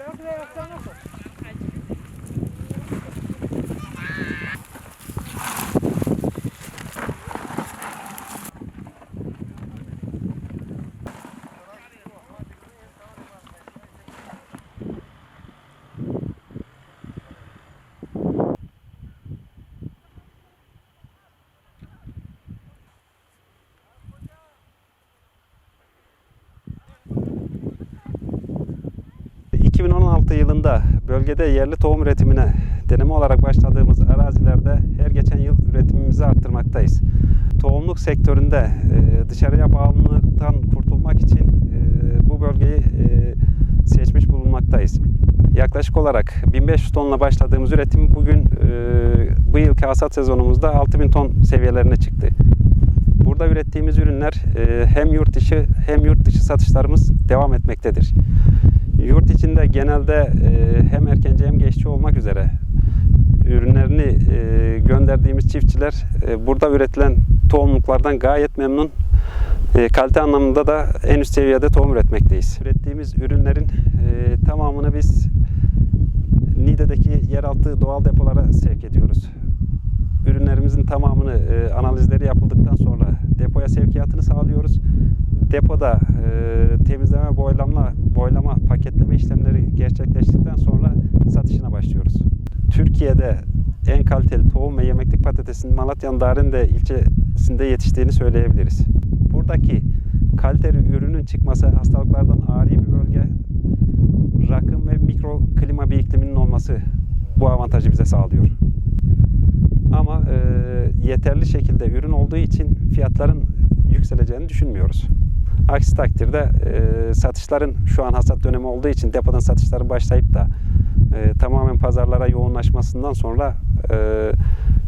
Olha a criação, 2016 yılında bölgede yerli tohum üretimine deneme olarak başladığımız arazilerde her geçen yıl üretimimizi arttırmaktayız. Tohumluk sektöründe e, dışarıya bağımlılıktan kurtulmak için e, bu bölgeyi e, seçmiş bulunmaktayız. Yaklaşık olarak 1500 tonla başladığımız üretim bugün bu yılki hasat sezonumuzda 6000 ton seviyelerine çıktı. Burada ürettiğimiz ürünler e, hem yurt içi hem yurt dışı satışlarımız devam etmektedir. Yurt içinde genelde e, hem erkenci hem geççi olmak üzere ürünlerini e, gönderdiğimiz çiftçiler burada üretilen tohumluklardan gayet memnun. Kalite anlamında da en üst seviyede tohum üretmekteyiz. Ürettiğimiz ürünlerin tamamını biz Niğde'deki yeraltı doğal depolara sevk ediyoruz. Ürünlerimizin tamamını analizleri yapıldıktan sonra sevkiyatını sağlıyoruz. Depoda e, temizleme, boylama, boylama, paketleme işlemleri gerçekleştikten sonra satışına başlıyoruz. Türkiye'de en kaliteli tohum ve yemeklik patatesin Malatya'nın Darende ilçesinde yetiştiğini söyleyebiliriz. Buradaki kaliteli ürünün çıkması hastalıklardan ari bir bölge, rakım ve mikro klima bir ikliminin olması bu avantajı bize sağlıyor. Ama e, yeterli şekilde ürün olduğu için fiyatların yükseleceğini düşünmüyoruz. Aksi takdirde e, satışların şu an hasat dönemi olduğu için depodan satışların başlayıp da e, tamamen pazarlara yoğunlaşmasından sonra e,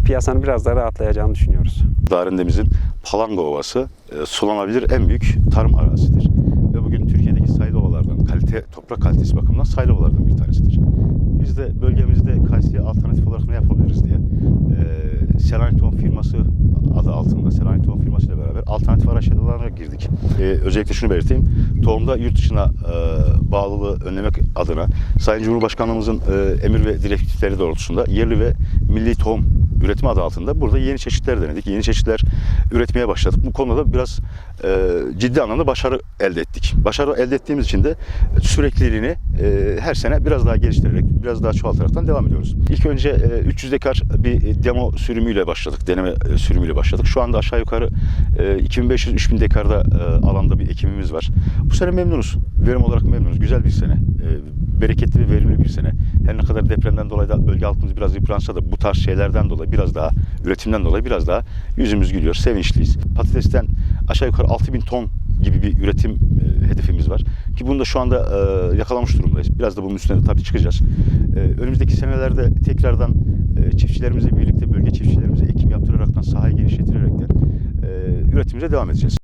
piyasanın biraz daha rahatlayacağını düşünüyoruz. Darindemizin Palanga Ovası e, sulanabilir en büyük tarım arazisidir. Ve bugün Türkiye'deki sayılı ovalardan, kalite, toprak kalitesi bakımından sayılı ovalardan bir tanesidir. Biz de bölgemizde kayısıya alternatif olarak ne yapabiliriz diye e, Selanik firması altında Selanik Tohum firması ile beraber alternatif araştırmalarına girdik. E, özellikle şunu belirteyim. Tohumda yurt dışına e, bağlılığı önlemek adına Sayın Cumhurbaşkanlığımızın e, emir ve direktifleri doğrultusunda yerli ve milli tohum üretimi adı altında burada yeni çeşitler denedik. Yeni çeşitler üretmeye başladık. Bu konuda da biraz e, ciddi anlamda başarı elde ettik. Başarı elde ettiğimiz için de sürekliliğini e, her sene biraz daha geliştirerek, biraz daha çoğaltaraktan devam ediyoruz. İlk önce e, 300 dekar bir demo sürümüyle başladık. Deneme e, sürümüyle başladık. Şu anda aşağı yukarı e, 2500-3000 dekarda e, alanda bir ekimimiz var. Bu sene memnunuz. Verim olarak memnunuz. Güzel bir sene. E, bereketli ve verimli bir sene. Her ne kadar depremden dolayı da bölge halkımız biraz yıpransa da bu tarz şeylerden dolayı biraz daha üretimden dolayı biraz daha yüzümüz gülüyor. Sevinçliyiz. Patatesten aşağı yukarı 6000 ton gibi bir üretim e, hedefimiz var. Ki bunu da şu anda e, yakalamış durumdayız. Biraz da bunun üstüne de tabii çıkacağız. E, önümüzdeki senelerde tekrardan e, çiftçilerimizle birlikte bölge çiftçilerimize ekim yaptıraraktan sahayı genişleterek de e, üretimimize devam edeceğiz.